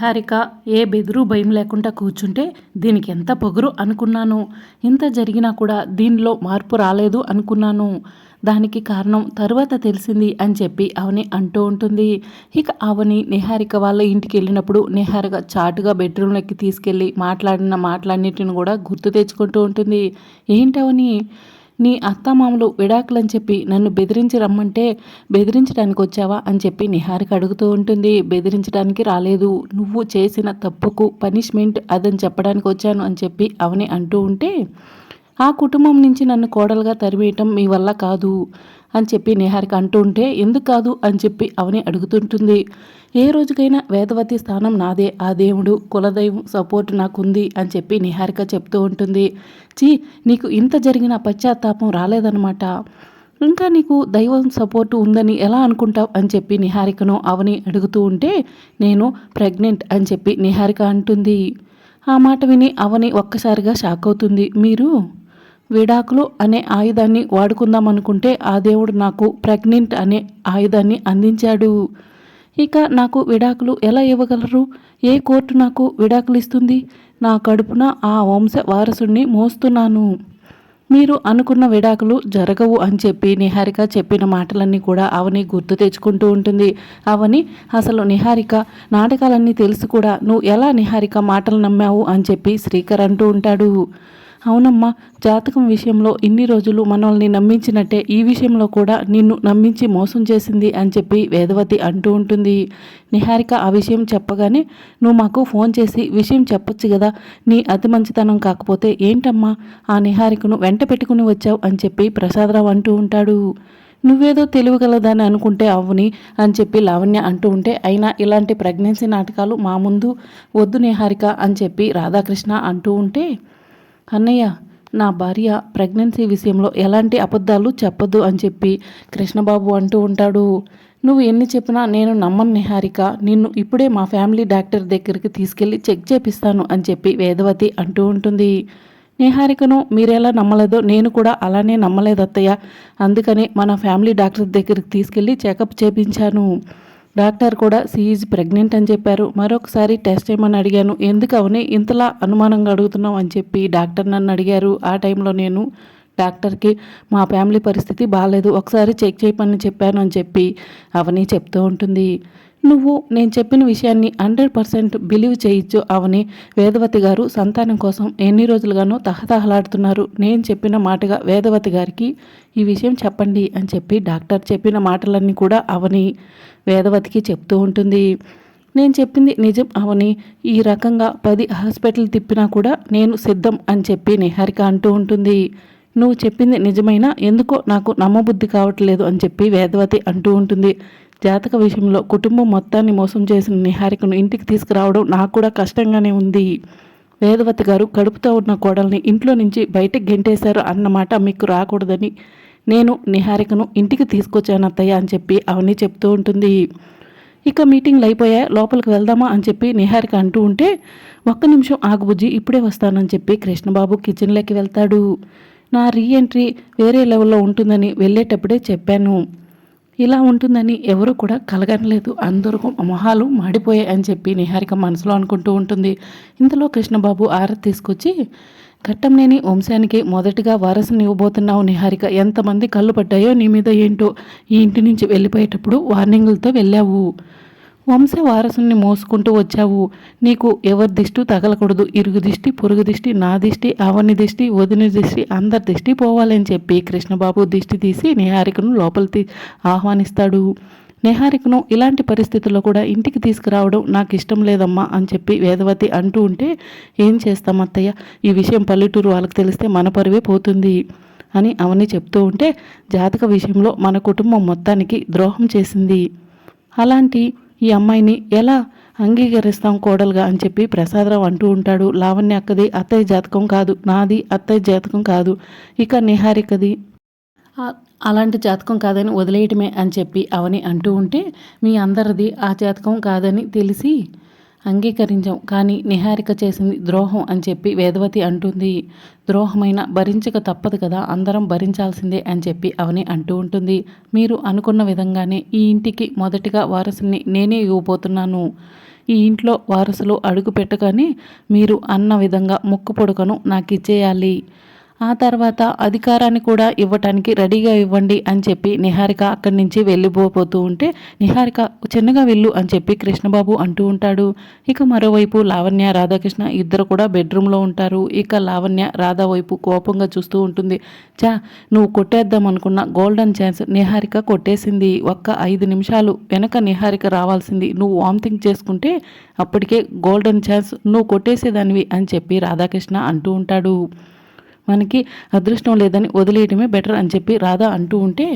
హారిక ఏ బెదురు భయం లేకుండా కూర్చుంటే దీనికి ఎంత పొగరు అనుకున్నాను. ఇంత జరిగినా కూడా దీనిలో మార్పు రాలేదు అనుకున్నాను. దానికి కారణం తరువాత తెలిసింది అని చెప్పి అవని అంటూ ఉంటుంది. ఇక అవని నిహారిక వాళ్ళ ఇంటికి వెళ్ళినప్పుడు నిహారిక చాటుగా బెడ్రూమ్లోకి తీసుకెళ్ళి మాట్లాడిన మాటలన్నిటిని కూడా గుర్తు తెచ్చుకుంటూ ఉంటుంది. ఏంటవని నీ అత్తమామలు విడాకులని చెప్పి నన్ను బెదిరించి రమ్మంటే బెదిరించడానికి వచ్చావా అని చెప్పి నిహారిక అడుగుతూ ఉంటుంది. బెదిరించడానికి రాలేదు. నువ్వు చేసిన తప్పుకు పనిష్మెంట్ అదని చెప్పడానికి వచ్చాను అని చెప్పి అవని అంటూ ఉంటే ఆ కుటుంబం నుంచి నన్ను కోడలుగా తరివేయటం మీ వల్ల కాదు. అని చెప్పి నిహారిక అంటూ ఉంటే ఎందుకు కాదు? అని చెప్పి అవని అడుగుతుంటుంది. ఏ రోజుకైనా వేదవతి స్థానం నాదే. ఆ దేవుడు కులదైవం సపోర్ట్ నాకుంది అని చెప్పి నిహారిక చెప్తూ ఉంటుంది. చీ నీకు ఇంత జరిగిన పశ్చాత్తాపం రాలేదనమాట ఇంకా నీకు దైవం సపోర్టు ఉందని ఎలా అనుకుంటావు? అని చెప్పి నిహారికను అవని అడుగుతూ ఉంటే నేను ప్రెగ్నెంట్ అని చెప్పి నిహారిక అంటుంది. ఆ మాట విని అవని ఒక్కసారిగా షాక్ అవుతుంది. మీరు విడాకులు అనే ఆయుధాన్ని వాడుకుందాం అనుకుంటే ఆ దేవుడు నాకు ప్రెగ్నెంట్ అనే ఆయుధాన్ని అందించాడు. ఇక నాకు విడాకులు ఎలా ఇవ్వగలరు? ఏ కోర్టు నాకు విడాకులు ఇస్తుంది నా కడుపున ఆ వంశ వారసుడిని మోస్తున్నాను. మీరు అనుకున్న విడాకులు జరగవు అని చెప్పి నిహారిక చెప్పిన మాటలన్నీ కూడా అవని గుర్తు తెచ్చుకుంటూ ఉంటుంది. అవని అసలు నిహారిక నాటకాలన్నీ తెలుసు కూడా. నువ్వు ఎలా నిహారిక మాటలు నమ్మావు? అని చెప్పి శ్రీకర్ అంటూ ఉంటాడు. అవునమ్మా జాతకం విషయంలో ఇన్ని రోజులు మనల్ని నమ్మించినట్టే ఈ విషయంలో కూడా నిన్ను నమ్మించి మోసం చేసింది అని చెప్పి వేదవతి అంటూ ఉంటుంది. నిహారిక ఆ విషయం చెప్పగానే నువ్వు మాకు ఫోన్ చేసి విషయం చెప్పొచ్చు కదా నీ అతి మంచితనం కాకపోతే ఏంటమ్మా ఆ నిహారికను వెంట పెట్టుకుని వచ్చావు అని చెప్పి ప్రసాదరావు అంటూ ఉంటాడు. నువ్వేదో తెలివిగలదని అనుకుంటే అవుని అని చెప్పి లావణ్య అంటూ ఉంటే అయినా ఇలాంటి ప్రెగ్నెన్సీ నాటకాలు మా ముందు వద్దు నిహారిక అని చెప్పి రాధాకృష్ణ అంటూ ఉంటే అన్నయ్య నా భార్య ప్రెగ్నెన్సీ విషయంలో ఎలాంటి అబద్ధాలు చెప్పదు అని చెప్పి కృష్ణబాబు అంటూ ఉంటాడు. నువ్వు ఎన్ని చెప్పినా నేను నమ్మను నిహారిక. నిన్ను ఇప్పుడే మా ఫ్యామిలీ డాక్టర్ దగ్గరికి తీసుకెళ్ళి చెక్ చేపిస్తాను అని చెప్పి వేదవతి అంటూ ఉంటుంది. నిహారికను మీరెలా నమ్మలేదో నేను కూడా అలానే నమ్మలేదు అత్తయ్య. అందుకని మన ఫ్యామిలీ డాక్టర్ దగ్గరికి తీసుకెళ్ళి చెకప్ చేపించాను. డాక్టర్ కూడా సీఈజ్ ప్రెగ్నెంట్ అని చెప్పారు. మరొకసారి టెస్ట్ చేయమని అడిగాను. ఎందుకు అవని? ఇంతలా అనుమానంగా అడుగుతున్నావు అని చెప్పి డాక్టర్ నన్ను అడిగారు. ఆ టైంలో నేను డాక్టర్కి మా ఫ్యామిలీ పరిస్థితి బాగాలేదు ఒకసారి చెక్ చేయమని చెప్పాను అని చెప్పి అవని చెప్తూ ఉంటుంది. నువ్వు నేను చెప్పిన విషయాన్ని హండ్రెడ్ పర్సెంట్ బిలీవ్ చేయొచ్చు అవని వేదవతి గారు సంతానం కోసం ఎన్ని రోజులుగానో తహతహలాడుతున్నారు. నేను చెప్పిన మాటగా వేదవతి గారికి ఈ విషయం చెప్పండి అని చెప్పి డాక్టర్ చెప్పిన మాటలన్నీ కూడా అవని వేదవతికి చెప్తూ ఉంటుంది. నేను చెప్పింది నిజం అవని ఈ రకంగా పది హాస్పిటల్ తిప్పినా కూడా నేను సిద్ధం అని చెప్పి నిహారిక అంటూ ఉంటుంది. నువ్వు చెప్పింది నిజమైనా ఎందుకో నాకు నమ్మబుద్ధి కావట్లేదు అని చెప్పి వేదవతి అంటూ ఉంటుంది. జాతక విషయంలో కుటుంబం మొత్తాన్ని మోసం చేసిన నిహారికను ఇంటికి తీసుకురావడం నాకు కూడా కష్టంగానే ఉంది. వేదవతి గారు కడుపుతో ఉన్న కోడల్ని ఇంట్లో నుంచి బయటకు గెంటేశారు అన్నమాట మీకు రాకూడదని నేను నిహారికను ఇంటికి తీసుకొచ్చాను అత్తయ్య అని చెప్పి అవన్నీ చెప్తూ ఉంటుంది. ఇక మీటింగ్లు అయిపోయా లోపలికి వెళ్దామా అని చెప్పి నిహారిక అంటూ ఉంటే ఒక్క నిమిషం ఆగుబుజ్జి ఇప్పుడే వస్తానని చెప్పి కృష్ణబాబు కిచెన్లోకి వెళ్తాడు. నా రీఎంట్రీ వేరే లెవెల్లో ఉంటుందని వెళ్ళేటప్పుడే చెప్పాను. ఇలా ఉంటుందని ఎవరు కూడా కలగనలేదు. అందరూ మొహాలు మాడిపోయాయి అని చెప్పి నిహారిక మనసులో అనుకుంటూ ఉంటుంది. ఇంతలో కృష్ణబాబు ఆరతి తీసుకొచ్చి ఘట్టంనేని వంశానికి మొదటిగా వారసుని ఇవ్వబోతున్నావు నిహారిక. ఎంతమంది కళ్ళు పడ్డాయో నీ మీద ఏంటో? ఈ ఇంటి నుంచి వెళ్ళిపోయేటప్పుడు వార్నింగులతో వెళ్ళావు. వంశ వారసుని మోసుకుంటూ వచ్చావు. నీకు ఎవరి దిష్టి తగలకూడదు. ఇరుగు దిష్టి పొరుగు దిష్టి నా దిష్టి అవని దిష్టి వదిన దిష్టి అందరి దిష్టి పోవాలని చెప్పి కృష్ణబాబు దిష్టి తీసి నిహారికను లోపలికి ఆహ్వానిస్తాడు. నిహారికను ఇలాంటి పరిస్థితుల్లో కూడా ఇంటికి తీసుకురావడం నాకు ఇష్టం లేదమ్మా అని చెప్పి వేదవతి అంటూ ఉంటే ఏం చేస్తాం అత్తయ్య? ఈ విషయం పల్లెటూరు వాళ్ళకి తెలిస్తే మన పరువే పోతుంది అని అవని చెప్తూ ఉంటే జాతక విషయంలో మన కుటుంబం మొత్తానికి ద్రోహం చేసింది. అలాంటి ఈ అమ్మాయిని ఎలా అంగీకరిస్తాం కోడలుగా అని చెప్పి ప్రసాదరావు అంటూ ఉంటాడు. లావణ్య అక్కది అత్తయ్య జాతకం కాదు నాది అత్తయ్య జాతకం కాదు ఇక నిహారికది. అలాంటి జాతకం కాదని వదిలేయటమే అని చెప్పి అవని అంటూ ఉంటే మీ అందరిది ఆ జాతకం కాదని తెలిసి అంగీకరించాం. కానీ నిహారిక చేసింది ద్రోహం అని చెప్పి వేదవతి అంటుంది. ద్రోహమైన భరించక తప్పదు కదా అందరం భరించాల్సిందే అని చెప్పి అవని అంటూ ఉంటుంది. మీరు అనుకున్న విధంగానే ఈ ఇంటికి మొదటిగా వారసుని నేనే ఇవ్వబోతున్నాను. ఈ ఇంట్లో వారసులు అడుగు పెట్టగానే మీరు అన్న విధంగా ముక్కు పొడుకను నాకు ఇచ్చేయాలి ఆ తర్వాత అధికారాన్ని కూడా ఇవ్వటానికి రెడీగా ఇవ్వండి అని చెప్పి నిహారిక అక్కడి నుంచి వెళ్ళిపోతూ ఉంటే నిహారిక చిన్నగా వెళ్ళు అని చెప్పి కృష్ణబాబు అంటూ ఉంటాడు. ఇక మరోవైపు లావణ్య రాధాకృష్ణ ఇద్దరు కూడా బెడ్రూమ్లో ఉంటారు. ఇక లావణ్య రాధా వైపు కోపంగా చూస్తూ ఉంటుంది. చా నువ్వు కొట్టేద్దాం అనుకున్న గోల్డెన్ ఛాన్స్ నిహారిక కొట్టేసింది. ఒక్క ఐదు నిమిషాలు వెనక నిహారిక రావాల్సింది. నువ్వు వామిటింగ్ చేసుకుంటే అప్పటికే గోల్డెన్ ఛాన్స్ నువ్వు కొట్టేసేదానివి అని చెప్పి రాధాకృష్ణ అంటూ ఉంటాడు. మనకి అదృష్టం లేదని వదిలేయటమే బెటర్ అని చెప్పి రాధ అంటూ ఉంటే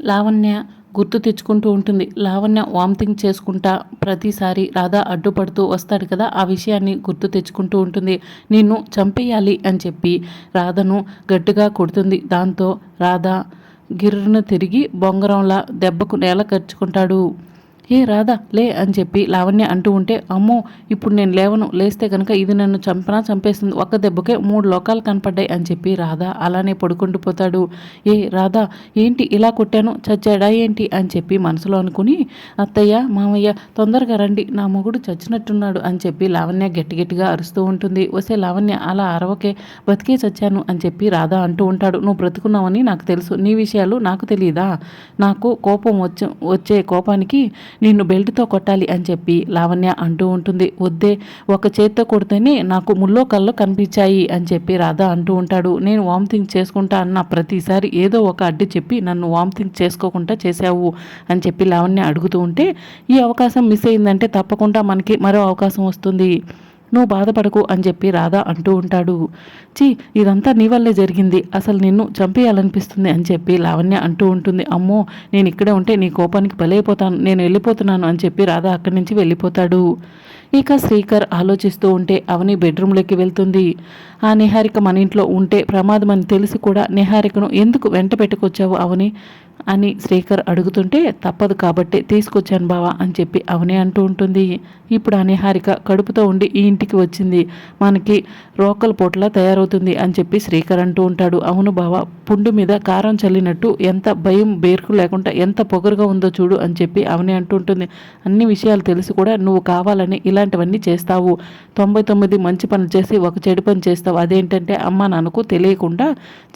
లావణ్య గుర్తు తెచ్చుకుంటూ ఉంటుంది. లావణ్య వామిటింగ్ చేసుకుంటా ప్రతిసారి రాధ అడ్డుపడుతూ వస్తాడు కదా ఆ విషయాన్ని గుర్తు తెచ్చుకుంటూ ఉంటుంది. నిన్ను చంపేయాలి అని చెప్పి రాధను గట్టిగా కొడుతుంది. దాంతో రాధ గిర్రును తిరిగి బొంగరంలా దెబ్బకు నేల ఖర్చుకుంటాడు ఏ రాధా లే అని చెప్పి లావణ్య అంటూ ఉంటే అమ్మో ఇప్పుడు నేను లేవను లేస్తే కనుక ఇది నన్ను చంపనా చంపేస్తుంది. ఒక్క దెబ్బకే మూడు లోకాలు కనపడ్డాయి అని చెప్పి రాధా అలానే పడుకుంటూ పోతాడు. ఏ రాధా ఏంటి ఇలా కొట్టాను? చచ్చాడా ఏంటి? అని చెప్పి మనసులో అనుకుని అత్తయ్య మామయ్య తొందరగా రండి నా మొగుడు చచ్చినట్టున్నాడు అని చెప్పి లావణ్య గట్టి గట్టిగా అరుస్తూ ఉంటుంది. వసే లావణ్య అలా అరవకే బతికే చచ్చాను అని చెప్పి రాధా అంటూ ఉంటాడు. నువ్వు బ్రతుకున్నావని నాకు తెలుసు నీ విషయాలు నాకు తెలియదా నాకు కోపం వచ్చే వచ్చే కోపానికి నిన్ను బెల్ట్తో కొట్టాలి అని చెప్పి లావణ్య అంటూ ఉంటుంది. వద్దే ఒక చేత్తో కొడితేనే నాకు ముల్లో కళ్ళు కనిపించాయి అని చెప్పి రాధా అంటూ ఉంటాడు. నేను వామిటింగ్ చేసుకుంటా అన్న ప్రతిసారి ఏదో ఒక అడ్డు చెప్పి నన్ను వామిటింగ్ చేసుకోకుండా చేశావు అని చెప్పి లావణ్య అడుగుతూ ఉంటే ఈ అవకాశం మిస్ అయిందంటే తప్పకుండా మనకి మరో అవకాశం వస్తుంది. నువ్వు బాధపడకు అని చెప్పి రాధా అంటూ ఉంటాడు. చీ ఇదంతా నీ వల్లే జరిగింది. అసలు నిన్ను చంపేయాలనిపిస్తుంది అని చెప్పి లావణ్య అంటూ ఉంటుంది. అమ్మో నేను ఇక్కడే ఉంటే నీ కోపానికి బలైపోతాను. నేను వెళ్ళిపోతున్నాను అని చెప్పి రాధా అక్కడి నుంచి వెళ్ళిపోతాడు. ఇక శ్రీకర్ ఆలోచిస్తూ ఉంటే అవని బెడ్రూమ్లోకి వెళ్తుంది. ఆ నిహారిక మన ఇంట్లో ఉంటే ప్రమాదం అని తెలిసి కూడా నిహారికను ఎందుకు వెంట పెట్టుకొచ్చావు అవని? అని శ్రీకర్ అడుగుతుంటే తప్పదు కాబట్టి తీసుకొచ్చాను బావా అని చెప్పి అవనే అంటూ ఉంటుంది. ఇప్పుడు ఆ నిహారిక కడుపుతో ఉండి ఈ ఇంటికి వచ్చింది. మనకి రోకల పోట్లా తయారవుతుంది అని చెప్పి శ్రీకర్ అంటూ ఉంటాడు. అవును బావా పుండు మీద కారం చల్లినట్టు ఎంత భయం బేర్కు లేకుండా ఎంత పొగరుగా ఉందో చూడు అని చెప్పి అవనే అంటూ ఉంటుంది. అన్ని విషయాలు తెలిసి కూడా నువ్వు కావాలని ఇలా ఇలాంటివన్నీ చేస్తావు. తొంభై తొమ్మిది మంచి పనులు చేసి ఒక చెడు పని చేస్తావు. అదేంటంటే అమ్మ నాన్నకు తెలియకుండా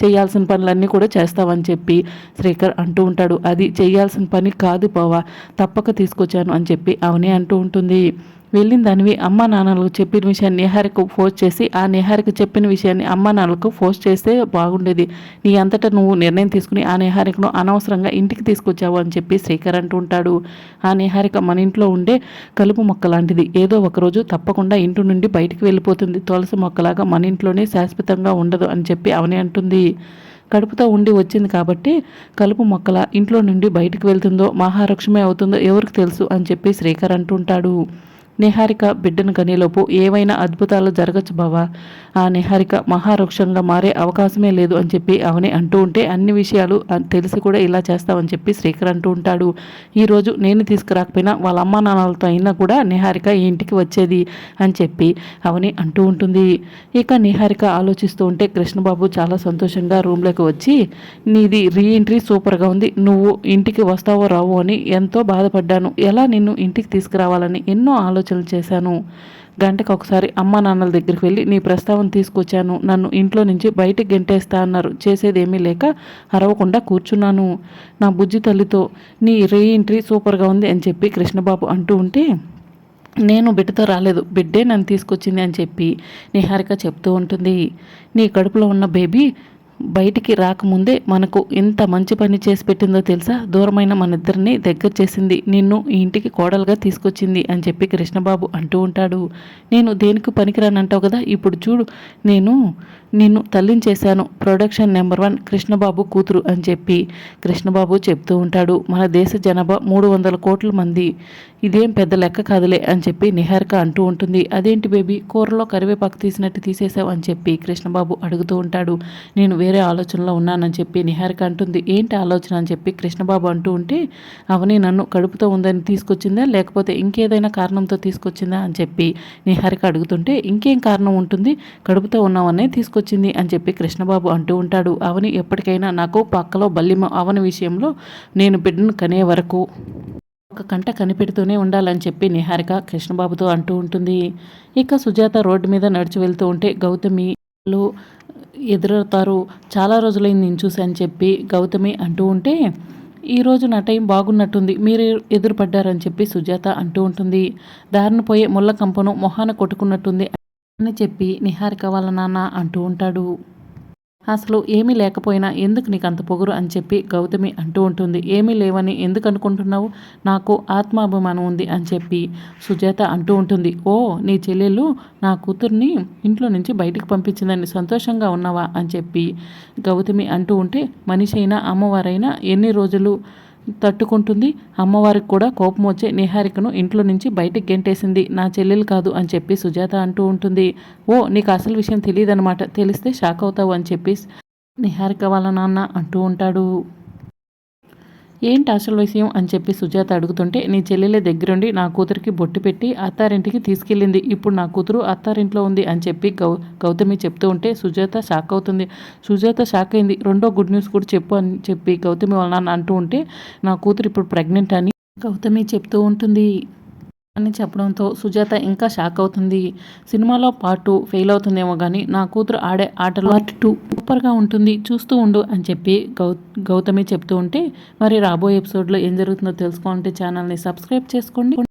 చేయాల్సిన పనులన్నీ కూడా చేస్తావని చెప్పి శ్రీకర్ అంటూ ఉంటాడు. అది చేయాల్సిన పని కాదు పోవా తప్పక తీసుకొచ్చాను అని చెప్పి అవనే అంటూ ఉంటుంది. వెళ్ళిన దానివి అమ్మ నాన్నలకు చెప్పిన విషయాన్ని నిహారికు ఫోర్స్ చేసి ఆ నిహారికి చెప్పిన విషయాన్ని అమ్మ నాన్నలకు ఫోర్స్ చేస్తే బాగుండేది. నీ అంతటా నువ్వు నిర్ణయం తీసుకుని ఆ నిహారికను అనవసరంగా ఇంటికి తీసుకొచ్చావు అని చెప్పి శ్రీకర్ అంటూ ఉంటాడు. ఆ నిహారిక మన ఇంట్లో ఉండే కలుపు మొక్క లాంటిది. ఏదో ఒకరోజు తప్పకుండా ఇంటి నుండి బయటికి వెళ్ళిపోతుంది. తులసి మొక్కలాగా మన ఇంట్లోనే శాశ్వతంగా ఉండదు అని చెప్పి అవని అంటుంది. కడుపుతో ఉండి వచ్చింది కాబట్టి కలుపు మొక్కల ఇంట్లో నుండి బయటకు వెళ్తుందో మహాలక్ష్మి అవుతుందో ఎవరికి తెలుసు అని చెప్పి శ్రీకర్ అంటుంటాడు నిహారిక బిడ్డను కనేలోపు ఏవైనా అద్భుతాలు జరగచ్చు బావా. ఆ నిహారిక మహావృక్షంగా మారే అవకాశమే లేదు అని చెప్పి అవని అంటూ ఉంటే అన్ని విషయాలు తెలిసి కూడా ఇలా చేస్తావని చెప్పి శ్రీకర్ అంటూ ఉంటాడు. ఈరోజు నేను తీసుకురాకపోయినా వాళ్ళ అమ్మా నాన్నలతో అయినా కూడా నిహారిక ఈ ఇంటికి వచ్చేది అని చెప్పి అవని అంటూ ఉంటుంది. ఇక నిహారిక ఆలోచిస్తూ ఉంటే కృష్ణబాబు చాలా సంతోషంగా రూమ్లోకి వచ్చి నీది రీఎంట్రీ సూపర్గా ఉంది. నువ్వు ఇంటికి వస్తావో రావో అని ఎంతో బాధపడ్డాను. ఎలా నిన్ను ఇంటికి తీసుకురావాలని ఎన్నో ఆలోచన ఆలోచనలు చేశాను. గంటకు ఒకసారి అమ్మా నాన్నల దగ్గరికి వెళ్ళి నీ ప్రస్తావన తీసుకొచ్చాను. నన్ను ఇంట్లో నుంచి బయటికి గెంటేస్తా అన్నారు. చేసేదేమీ లేక అరవకుండా కూర్చున్నాను. నా బుజ్జి తల్లితో నీ రీఎంట్రీ సూపర్గా ఉంది అని చెప్పి కృష్ణబాబు అంటూ ఉంటే నేను బిడ్డతో రాలేదు. బిడ్డే నన్ను తీసుకొచ్చింది అని చెప్పి నిహారిక చెప్తూ ఉంటుంది. నీ కడుపులో ఉన్న బేబీ బయటికి రాకముందే మనకు ఎంత మంచి పని చేసి పెట్టిందో తెలుసా? దూరమైన మన ఇద్దరిని దగ్గర చేసింది. నిన్ను ఈ ఇంటికి కోడలుగా తీసుకొచ్చింది అని చెప్పి కృష్ణబాబు అంటూ ఉంటాడు. నేను దేనికి పనికిరానంటావు కదా? ఇప్పుడు చూడు నేను నిన్ను తల్లించేశాను ప్రొడక్షన్ నెంబర్ వన్ కృష్ణబాబు కూతురు అని చెప్పి కృష్ణబాబు చెప్తూ ఉంటాడు. మన దేశ జనాభా మూడు వందల కోట్ల మంది. ఇదేం పెద్ద లెక్క కాదులే అని చెప్పి నిహారిక అంటూ ఉంటుంది. అదేంటి బేబీ? కూరలో కరివేపాకు తీసినట్టు తీసేసావు అని చెప్పి కృష్ణబాబు అడుగుతూ ఉంటాడు. నేను వేరే ఆలోచనలో ఉన్నానని చెప్పి నిహారిక అంటుంది. ఏంటి ఆలోచన అని చెప్పి కృష్ణబాబు అంటూ ఉంటే అవని నన్ను కడుపుతో ఉందని తీసుకొచ్చిందా? లేకపోతే ఇంకేదైనా కారణంతో తీసుకొచ్చిందా? అని చెప్పి నిహారిక అడుగుతుంటే ఇంకేం కారణం ఉంటుంది? కడుపుతో ఉన్నామనే వచ్చింది అని చెప్పి కృష్ణబాబు అంటూ ఉంటాడు. అవని ఎప్పటికైనా నాకు పక్కలో బల్లిమ అవని విషయంలో నేను బిడ్డను కనే వరకు ఒక కంట కనిపెడుతూనే ఉండాలని చెప్పి నిహారిక కృష్ణబాబుతో అంటూ ఉంటుంది. ఇక సుజాత రోడ్డు మీద నడిచి వెళ్తూ ఉంటే గౌతమి ఎదురవుతారు. చాలా రోజులైంది నేను చూశాను అని చెప్పి గౌతమి అంటూ ఉంటే ఈరోజు నా టైం బాగున్నట్టుంది. మీరు ఎదురుపడ్డారని చెప్పి సుజాత అంటూ ఉంటుంది. దారిన పోయే ముళ్ళ కంపను మొహాన కొట్టుకున్నట్టుంది అని చెప్పి నిహారిక వాళ్ళ నాన్న అంటూ ఉంటాడు. అసలు ఏమీ లేకపోయినా ఎందుకు నీకు అంత పొగరు అని చెప్పి గౌతమి అంటూ ఉంటుంది. ఏమీ లేవని ఎందుకు అనుకుంటున్నావు? నాకు ఆత్మాభిమానం ఉంది అని చెప్పి సుజాత అంటూ ఉంటుంది. ఓ నీ చెల్లెలు నా కూతుర్ని ఇంట్లో నుంచి బయటికి పంపించిందని సంతోషంగా ఉన్నావా అని చెప్పి గౌతమి అంటూ ఉంటే మనిషి అయినా అమ్మవారైనా ఎన్ని రోజులు తట్టుకుంటుంది. అమ్మవారికి కూడా కోపం వచ్చే నిహారికను ఇంట్లో నుంచి బయటికి గెంటేసింది. నా చెల్లెలు కాదు అని చెప్పి సుజాత అంటూ ఉంటుంది. ఓ నీకు అసలు విషయం తెలియదనమాట తెలిస్తే షాక్ అవుతావు అని చెప్పి నిహారిక వాళ్ళ నాన్న అంటూ ఉంటాడు. ఏంటి అసలు విషయం అని చెప్పి సుజాత అడుగుతుంటే నీ చెల్లెలే దగ్గరుండి నా కూతురికి బొట్టు పెట్టి అత్తారింటికి తీసుకెళ్ళింది. ఇప్పుడు నా కూతురు అత్తారింట్లో ఉంది అని చెప్పి గౌ గౌతమి చెప్తూ ఉంటే సుజాత షాక్ అవుతుంది. సుజాత షాక్ అయింది. రెండో గుడ్ న్యూస్ కూడా చెప్పు అని చెప్పి గౌతమి వాళ్ళ నాన్న అంటూ ఉంటే నా కూతురు ఇప్పుడు ప్రెగ్నెంట్ అని గౌతమి చెప్తూ ఉంటుంది. అని చెప్పడంతో సుజాత ఇంకా షాక్ అవుతుంది. సినిమాలో పార్ట్ టూ ఫెయిల్ అవుతుందేమో కానీ నా కూతురు ఆడే ఆటలో పార్ట్ టూ సూపర్గా ఉంటుంది చూస్తూ ఉండు అని చెప్పి గౌ గౌతమి చెప్తూ ఉంటే మరి రాబోయే ఎపిసోడ్లో ఏం జరుగుతుందో తెలుసుకోవాలంటే ఛానల్ని సబ్స్క్రైబ్ చేసుకోండి.